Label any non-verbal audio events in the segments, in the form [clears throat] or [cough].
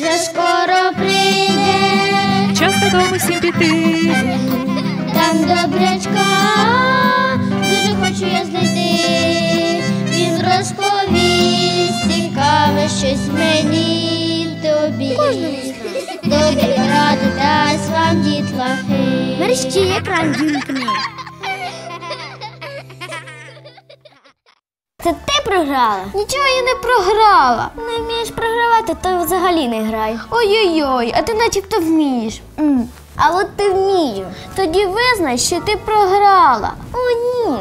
вже скоро прийде, Час додому всім піти. там добрячка, дуже хочу я знайти. Він розповість цікаве щось мені й тобі. Добрі ради дасть вам дітлахи. Мерщі екран вімкни. Це ти програла? Нічого я не програла. Не вмієш програвати, то взагалі не грай. Ой-ой-ой, а ти начебто вмієш. А от ти вмію. Тоді визнай, що ти програла. О, ні.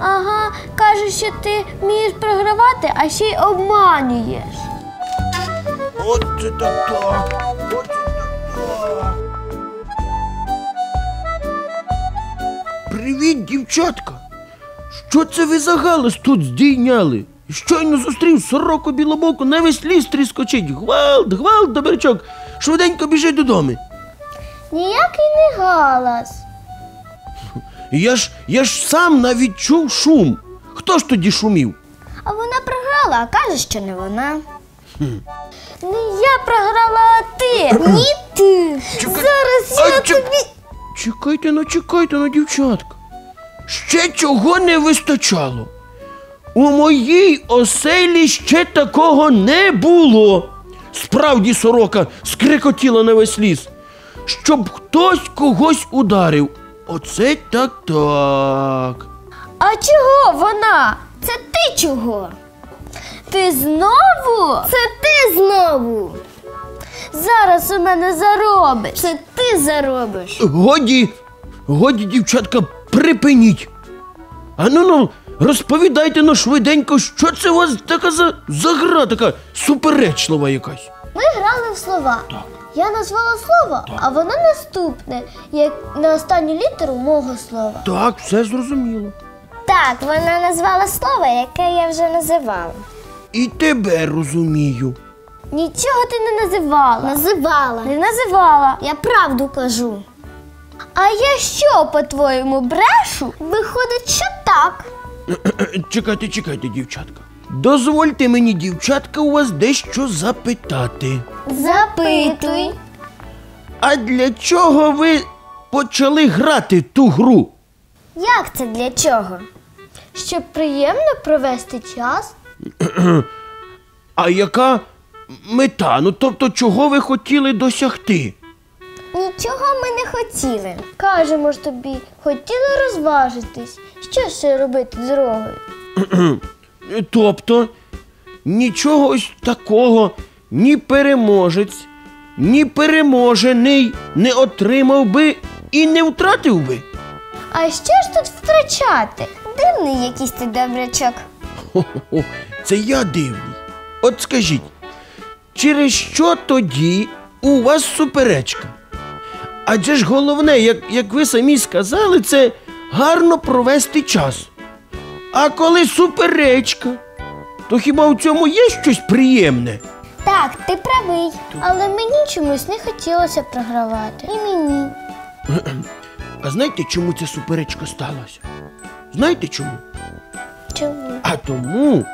Ага, кажеш, що ти вмієш програвати, а ще й обманюєш. От це так. От це так так. Привіт, дівчатка. Що це ви за галас тут здійняли? Щойно зустрів сороку білобоку, на весь ліс тріскочить. Гвалт, гвалт, добрячок. Швиденько біжи додому. Ніякий не галас. Я ж, я ж сам навіть чув шум. Хто ж тоді шумів? А вона програла, а каже, що не вона. Не я програла, а ти. Ні ти. Чекай- Зараз А, я чек- тобі. Чекайте, ну чекайте, ну, дівчатка. Ще чого не вистачало. У моїй оселі ще такого не було. Справді сорока скрикотіла на весь ліс, щоб хтось когось ударив. Оце так так. А чого вона? Це ти чого? Ти знову? Це ти знову. Зараз у мене заробиш. Це ти заробиш. Годі, годі, дівчатка, припиніть. Ану ну, розповідайте ну швиденько, що це у вас така за, за гра, така суперечлива якась. Ми грали в слова. Я назвала слово, а воно наступне, як на останню літеру мого слова. Так, все зрозуміло. Так, вона назвала слово, яке я вже називала. І тебе розумію. Нічого ти не називала. Називала. Не називала. Я правду кажу. А я що, по-твоєму, брешу? Виходить, що так. [clears throat] Чекайте, чекайте, дівчатка. Дозвольте мені, дівчатка, у вас дещо запитати. Запитуй. А для чого ви почали грати ту гру? Як це для чого? Щоб приємно провести час. [clears throat] А яка мета? Ну тобто, чого ви хотіли досягти? Нічого ми не хотіли. Кажемо ж тобі, хотіли розважитись. Що ще робити з дорогою? [clears throat] Тобто, нічого ось такого ні переможець, ні переможений не отримав би і не втратив би. А що ж тут втрачати? Дивний якийсь ти добрячок. Хо-хо-хо, це я дивний. От скажіть, через що тоді у вас суперечка? Адже ж головне, як, як ви самі сказали, це гарно провести час. А коли суперечка, то хіба в цьому є щось приємне? Так, ти правий. Але мені чомусь не хотілося програвати. І мені. [clears throat] А знаєте, чому ця суперечка сталася? Знаєте чому? Чому? А тому,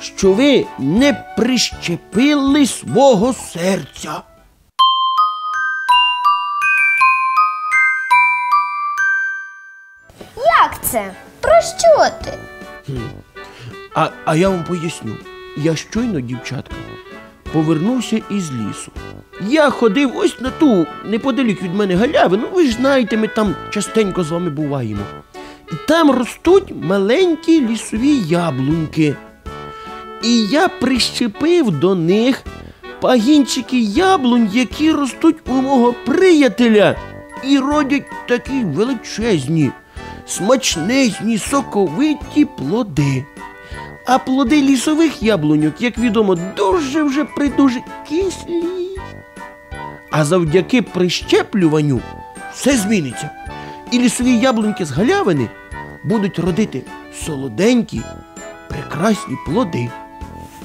що ви не прищепили свого серця. Це? Про що ти? А, а я вам поясню. Я щойно, дівчатка, повернувся із лісу. Я ходив ось на ту неподалік від мене галявину. Ви ж знаєте, ми там частенько з вами буваємо. Там ростуть маленькі лісові яблуньки. І я прищепив до них пагінчики яблунь, які ростуть у мого приятеля, і родять такі величезні, смачнезні, соковиті плоди. А плоди лісових яблуньок, як відомо, дуже вже придуже кислі. А завдяки прищеплюванню все зміниться. І лісові яблуньки з галявини будуть родити солоденькі, прекрасні плоди.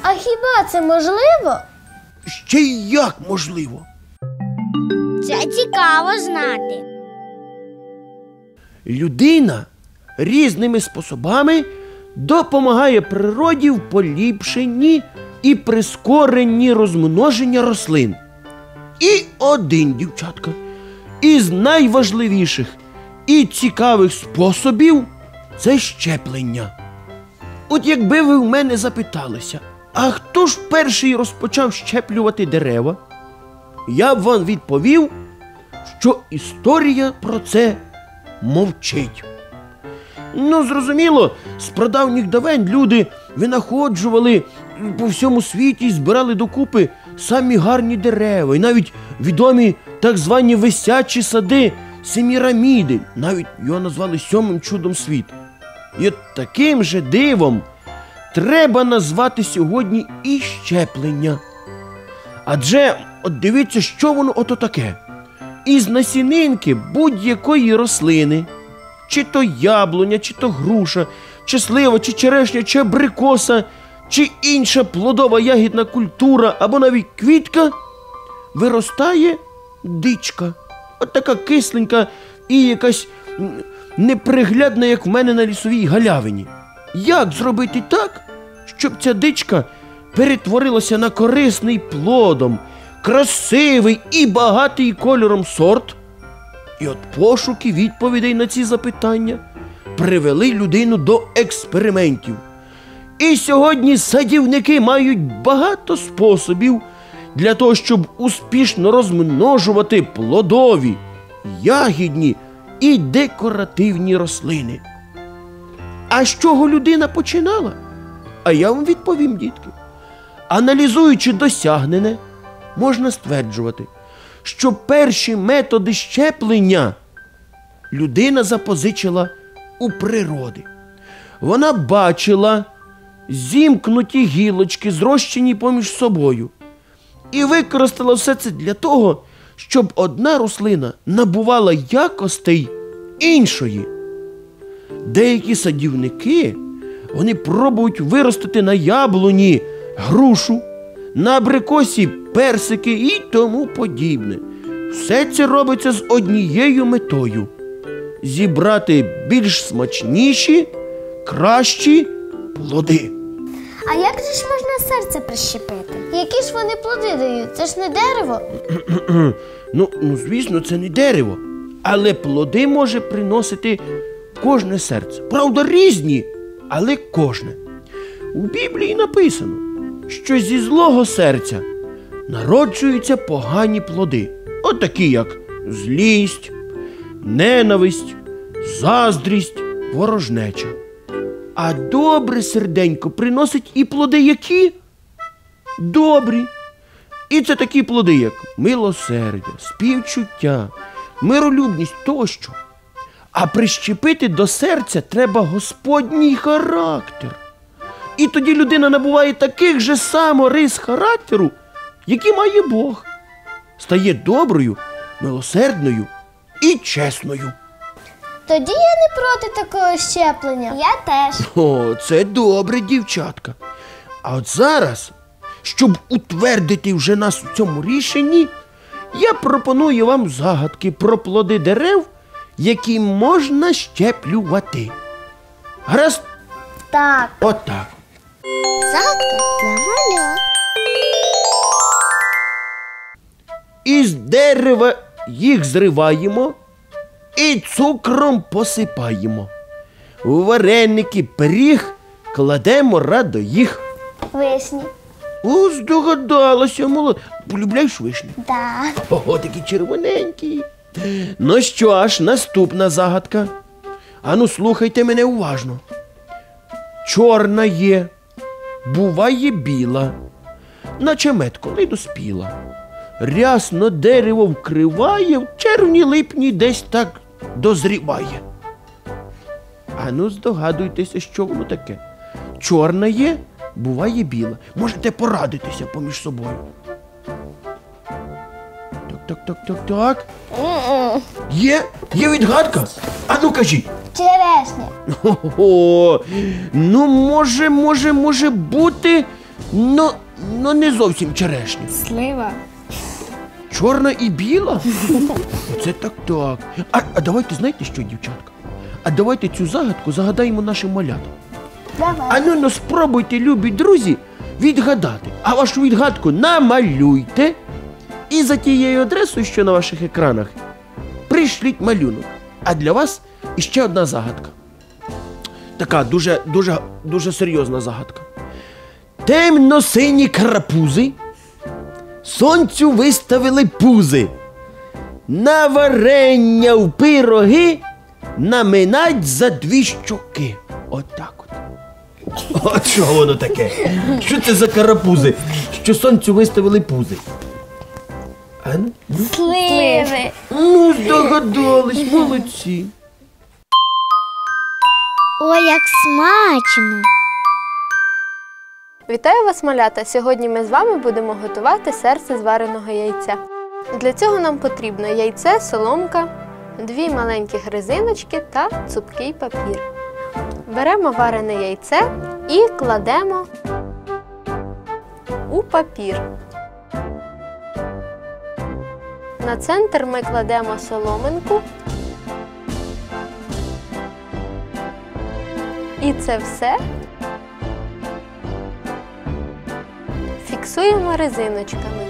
А хіба це можливо? Ще й як можливо. Це цікаво знати. Людина різними способами допомагає природі в поліпшенні і прискоренні розмноження рослин. і один, дівчатка, із найважливіших і цікавих способів це щеплення. От якби ви в мене запиталися, а хто ж перший розпочав щеплювати дерева, я б вам відповів, що історія про це мовчить. Ну, зрозуміло, з прадавніх давен люди винаходжували по всьому світі і збирали докупи самі гарні дерева, і навіть відомі так звані висячі сади Семіраміди, навіть його назвали сьомим чудом світу. І от таким же дивом треба назвати сьогодні і щеплення. Адже от дивіться, що воно ото таке. Із насінинки будь-якої рослини, чи то яблуня, чи то груша, чи слива, чи черешня, чи абрикоса, чи інша плодова ягідна культура, або навіть квітка, виростає дичка. От така кисленька і якась неприглядна, як в мене на лісовій галявині. Як зробити так, щоб ця дичка перетворилася на корисний плодом, красивий і багатий кольором сорт? І от пошуки відповідей на ці запитання привели людину до експериментів. І сьогодні садівники мають багато способів для того, щоб успішно розмножувати плодові, ягідні і декоративні рослини. А з чого людина починала? А я вам відповім, дітки. Аналізуючи досягнене, можна стверджувати, що перші методи щеплення людина запозичила у природи. Вона бачила зімкнуті гілочки, зрощені поміж собою, і використала все це для того, щоб одна рослина набувала якостей іншої. Деякі садівники вони пробують виростити на яблуні грушу, на абрикосі персики і тому подібне. Все це робиться з однією метою зібрати більш смачніші, кращі плоди. А як же ж можна серце прищепити? Які ж вони плоди дають? Це ж не дерево. [clears throat] Ну, ну, звісно, це не дерево, але плоди може приносити кожне серце. Правда, різні, але кожне. У Біблії написано, що зі злого серця народжуються погані плоди, от такі як злість, ненависть, заздрість, ворожнеча. А добре серденько приносить і плоди які? Добрі. І це такі плоди, як милосердя, співчуття, миролюбність тощо. А прищепити до серця треба Господній характер. І тоді людина набуває таких же само рис характеру, які має Бог. Стає доброю, милосердною і чесною. Тоді я не проти такого щеплення. Я теж. О, це добре, дівчатка. А от зараз, щоб утвердити вже нас у цьому рішенні, я пропоную вам загадки про плоди дерев, які можна щеплювати. Гаразд, Так. отак. Загадка для маля. Із дерева їх зриваємо і цукром посипаємо. У вареники пиріг кладемо радо їх. Вишні. О, здогадалася, молод. Полюбляєш вишні? Да. Ого, такі червоненькі. Ну що аж, наступна загадка. Ану, слухайте мене уважно. Чорна є, буває біла, наче мед, коли доспіла. Рясно дерево вкриває, в червні липні десь так дозріває. Ану, здогадуйтеся, що воно таке. Чорна є, буває біла. Можете порадитися поміж собою. Так, так, так, так, так. Є? Є відгадка? А ну кажіть. Черешня. Ого, ну може, може, може бути, ну, ну не зовсім черешня. Слива. Чорна і біла? [laughs] Це так так. А, а давайте знаєте що, дівчатка? А давайте цю загадку загадаємо нашим малятам. Давай. А ну, ну спробуйте, любі друзі, відгадати. А вашу відгадку намалюйте І за тією адресою, що на ваших екранах, прийшліть малюнок. А для вас іще одна загадка. Така дуже, дуже, дуже серйозна загадка. Темно-сині карапузи, сонцю виставили пузи. На варення в пироги наминать за дві щоки. Отак от. От що воно таке? Що це за карапузи? Що сонцю виставили пузи? А ну? Сливи. Ну, здогадались, молодці. Ой, як смачно! Вітаю вас, малята! Сьогодні ми з вами будемо готувати серце з вареного яйця. Для цього нам потрібно яйце, соломка, дві маленькі гризиночки та цупкий папір. Беремо варене яйце і кладемо у папір. На центр ми кладемо соломинку. І це все фіксуємо резиночками.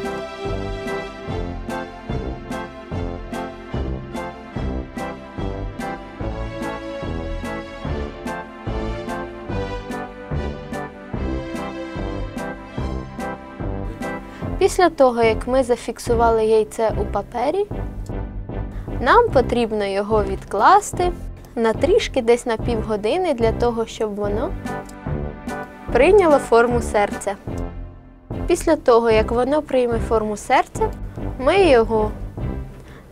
Після того, як ми зафіксували яйце у папері, нам потрібно його відкласти на трішки десь на півгодини для того, щоб воно прийняло форму серця. Після того, як воно прийме форму серця, ми його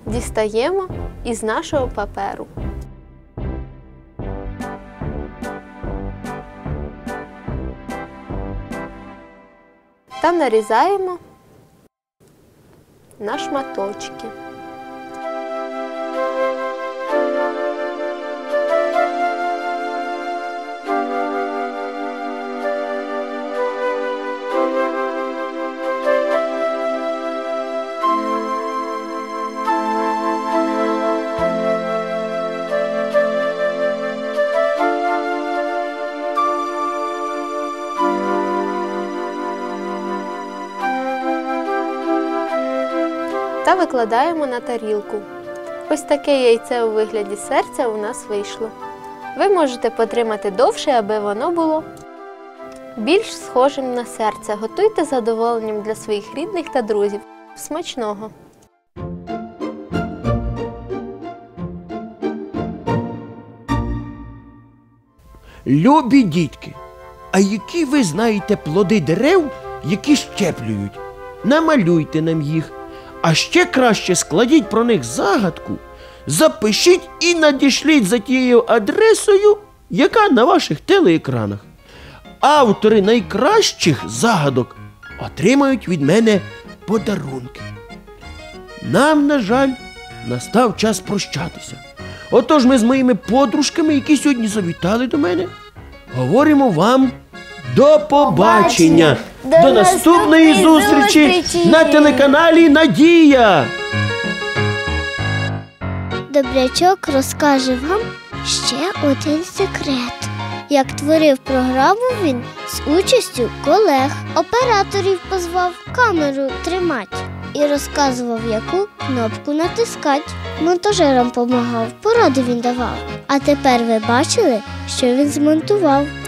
дістаємо із нашого паперу. Та нарізаємо на шматочки. Викладаємо на тарілку. Ось таке яйце у вигляді серця у нас вийшло. Ви можете потримати довше, аби воно було більш схожим на серце. Готуйте задоволенням для своїх рідних та друзів. Смачного! Любі дітки, а які ви знаєте плоди дерев, які щеплюють? Намалюйте нам їх, а ще краще складіть про них загадку, запишіть і надішліть за тією адресою, яка на ваших телеекранах. Автори найкращих загадок отримають від мене подарунки. Нам, на жаль, настав час прощатися. Отож ми з моїми подружками, які сьогодні завітали до мене, говоримо вам до побачення. До До наступної зустрічі зустрічі. на телеканалі Надія. Добрячок розкаже вам ще один секрет. Як творив програму він з участю колег, операторів позвав камеру тримати і розказував, яку кнопку натискати. Монтажерам помагав, поради він давав. А тепер ви бачили, що він змонтував.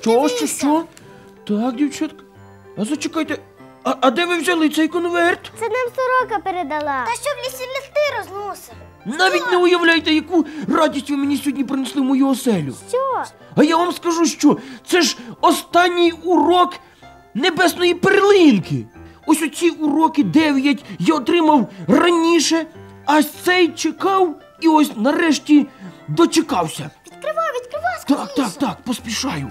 Що, що, що? Так, дівчатка. А зачекайте, а, а де ви взяли цей конверт? Це нам сорока передала. Та що в лісі листи розносив? Навіть не уявляєте, яку радість ви мені сьогодні принесли в мою оселю. Що? А я вам скажу, що це ж останній урок небесної перлинки. Ось оці уроки дев'ять я отримав раніше, а цей чекав, і ось нарешті дочекався. Відкривай, відкривай, Так, так, так, поспішаю.